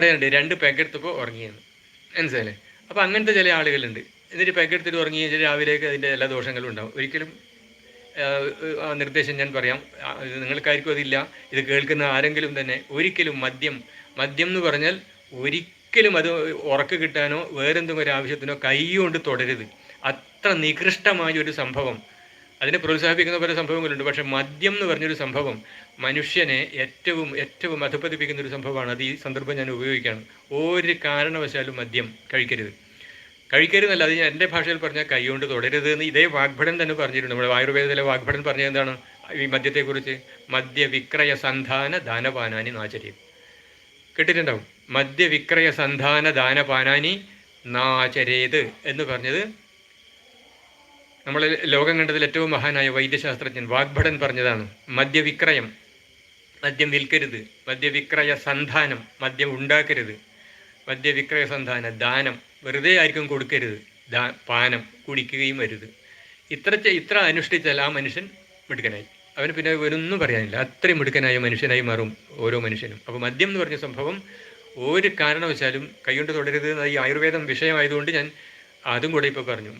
പറയുന്നുണ്ട് രണ്ട് പെഗെടുത്തപ്പോൾ ഉറങ്ങിയെന്ന്. മനസ്സിലല്ലേ അപ്പോൾ അങ്ങനത്തെ ചില ആളുകളുണ്ട്. എന്നിട്ട് പെഗെടുത്തിട്ട് ഉറങ്ങി രാവിലേക്ക് അതിന്റെ എല്ലാ ദോഷങ്ങളും ഉണ്ടാവും. ഒരിക്കലും നിർദ്ദേശം ഞാൻ പറയാം. നിങ്ങൾക്കായിരിക്കും അതില്ല. ഇത് കേൾക്കുന്ന ആരെങ്കിലും തന്നെ ഒരിക്കലും മദ്യം മദ്യം എന്ന് പറഞ്ഞാൽ ഒരിക്കലും അത് ഉറക്ക് കിട്ടാനോ വേറെന്തെങ്കിലും ഒരു ആവശ്യത്തിനോ കൈ കൊണ്ട് തുടരുത്. അത്ര നികൃഷ്ടമായ ഒരു സംഭവം. അതിനെ പ്രോത്സാഹിപ്പിക്കുന്ന പല സംഭവങ്ങളുണ്ട്. പക്ഷെ മദ്യം എന്ന് പറഞ്ഞൊരു സംഭവം മനുഷ്യനെ ഏറ്റവും ഏറ്റവും അധപ്പതിപ്പിക്കുന്ന ഒരു സംഭവമാണ്. അത് ഈ സന്ദർഭം ഞാൻ ഉപയോഗിക്കുകയാണ്. ഒരു കാരണവശാലും മദ്യം കഴിക്കരുത്. കഴിക്കരുതല്ല അത് ഞാൻ എന്റെ ഭാഷയിൽ പറഞ്ഞാൽ കൈകൊണ്ട് തുടരുത് എന്ന് ഇതേ വാഗ്ഭടൻ തന്നെ പറഞ്ഞിട്ടുണ്ട്. നമ്മുടെ ആയുർവേദത്തിലെ വാഗ്ഭടൻ പറഞ്ഞത് എന്താണ്? ഈ മദ്യത്തെക്കുറിച്ച് മദ്യവിക്രയ സന്ധാന ദാനപാനാനി നാചര്യം കേട്ടിട്ടുണ്ടാവും? മദ്യവിക്രയ സന്ധാന ദാനപാനാനി നാചരേത് എന്ന് പറഞ്ഞത് നമ്മൾ ലോകം കണ്ടതിൽ ഏറ്റവും മഹാനായ വൈദ്യശാസ്ത്രജ്ഞൻ വാഗ്ഭടൻ പറഞ്ഞതാണ് മദ്യവിക്രയം മദ്യം വിൽക്കരുത് മദ്യവിക്രയ സന്ധാനം മദ്യം ഉണ്ടാക്കരുത് മദ്യവിക്രയ സന്ധാന ദാനം വെറുതെ ആർക്കും കൊടുക്കരുത് ദാ പാനം കുടിക്കുകയും വരുത് ഇത്ര ഇത്ര അനുഷ്ഠിച്ചാൽ ആ മനുഷ്യൻ മിടുക്കനായി. അവന് പിന്നെ ഒന്നും പറയാനില്ല. അത്രയും മിടുക്കനായ മനുഷ്യനായി മാറും ഓരോ മനുഷ്യനും. അപ്പോൾ മദ്യം എന്ന് പറഞ്ഞ സംഭവം ഒരു കാരണവശാലും കൈകൊണ്ട് എന്ന ഈ ആയുർവേദം വിഷയമായതുകൊണ്ട് ഞാൻ അതും കൂടെ ഇപ്പോൾ പറഞ്ഞു.